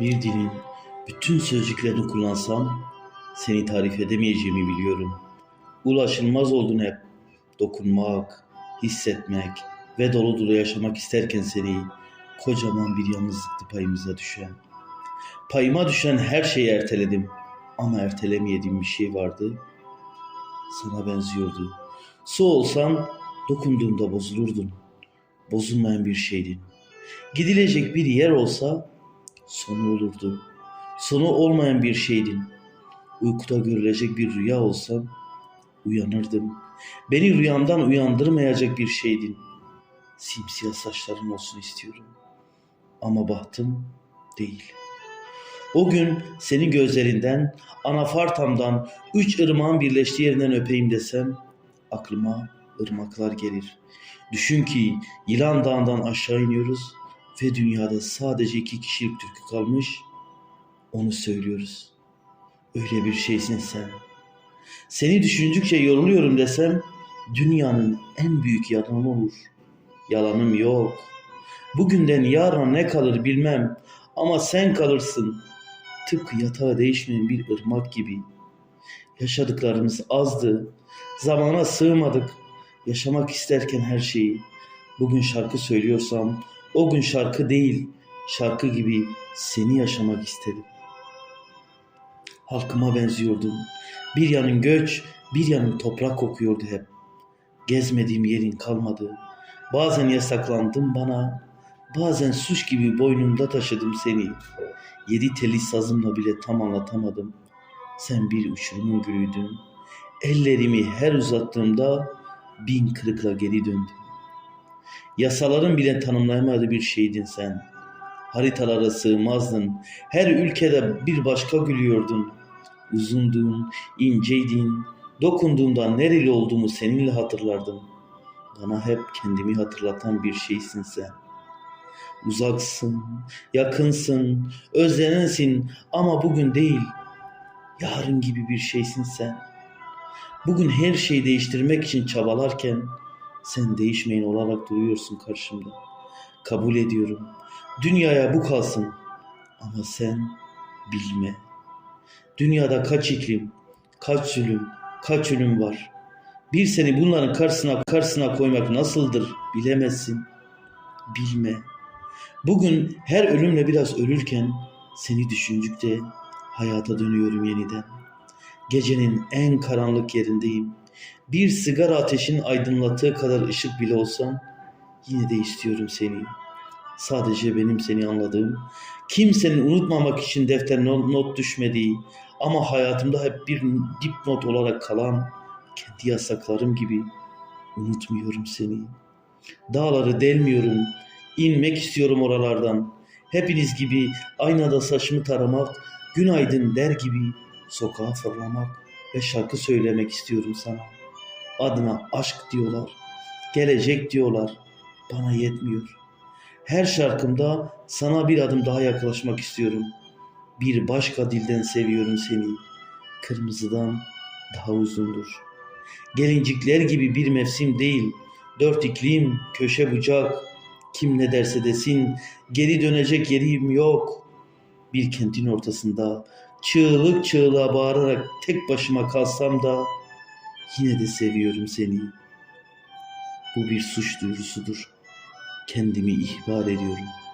Bir dilin bütün sözcüklerini kullansam seni tarif edemeyeceğimi biliyorum. Ulaşılmaz oldun hep. Dokunmak, hissetmek ve dolu dolu yaşamak isterken seni kocaman bir yalnızlıktı payımıza düşen. Payıma düşen her şeyi erteledim. Ama ertelemeyediğim bir şey vardı. Sana benziyordu. Su olsan dokunduğumda bozulurdun. Bozulmayan bir şeydin. Gidilecek bir yer olsa sonu olurdu. Sonu olmayan bir şeydin. Uykuda görülecek bir rüya olsam uyanırdım. Beni rüyamdan uyandırmayacak bir şeydin. Simsiyah saçların olsun istiyorum. Ama bahtım değil. O gün senin gözlerinden, anafartamdan, üç ırmağın birleştiği yerinden öpeyim desem, aklıma ırmaklar gelir. Düşün ki Yılan Dağı'ndan aşağı iniyoruz ve dünyada sadece iki kişilik türkü kalmış, onu söylüyoruz. Öyle bir şeysin sen. Seni düşündükçe yoruluyorum desem, dünyanın en büyük yalanı olur. Yalanım yok. Bugünden yarına ne kalır bilmem ama sen kalırsın. Tıpkı yatağı değişmeyen bir ırmak gibi. Yaşadıklarımız azdı. Zamana sığmadık. Yaşamak isterken her şeyi. Bugün şarkı söylüyorsam o gün şarkı değil, şarkı gibi seni yaşamak istedim. Halkıma benziyordun. Bir yanın göç, bir yanın toprak kokuyordu hep. Gezmediğim yerin kalmadı. Bazen yasaklandım bana, bazen suç gibi boynumda taşıdım seni. Yedi teli sazımla bile tam anlatamadım. Sen bir uçurumun gülüydün. Ellerimi her uzattığımda bin kırıkla geri döndüm. Yasaların bile tanımlayamadığı bir şeydin sen. Haritalara sığmazdın. Her ülkede bir başka gülüyordun. Uzundun, inceydin. Dokunduğumda nereli olduğumu seninle hatırlardım. Bana hep kendimi hatırlatan bir şeysin sen. Uzaksın, yakınsın, özlenensin ama bugün değil. Yarın gibi bir şeysin sen. Bugün her şeyi değiştirmek için çabalarken sen değişmeyin olarak duruyorsun karşımda. Kabul ediyorum. Dünyaya bu kalsın. Ama sen bilme. Dünyada kaç iklim, kaç zulüm, kaç ölüm var. Bir seni bunların karşısına karşısına koymak nasıldır bilemezsin. Bilme. Bugün her ölümle biraz ölürken seni düşündükçe hayata dönüyorum yeniden. Gecenin en karanlık yerindeyim. Bir sigara ateşinin aydınlattığı kadar ışık bile olsam yine de istiyorum seni. Sadece benim seni anladığım, kimsenin unutmamak için defter not düşmediği ama hayatımda hep bir dipnot olarak kalan kendi yasaklarım gibi unutmuyorum seni. Dağları delmiyorum, inmek istiyorum oralardan. Hepiniz gibi aynada saçımı taramak, günaydın der gibi sokağa fırlamak ve şarkı söylemek istiyorum sana. Adına aşk diyorlar, gelecek diyorlar, bana yetmiyor. Her şarkımda sana bir adım daha yaklaşmak istiyorum. Bir başka dilden seviyorum seni. Kırmızıdan daha uzundur. Gelincikler gibi bir mevsim değil. Dört iklim, köşe bucak. Kim ne derse desin, geri dönecek yerim yok. Bir kentin ortasında çığlık çığlığa bağırarak tek başıma kalsam da yine de seviyorum seni. Bu bir suç duyurusudur. Kendimi ihbar ediyorum.''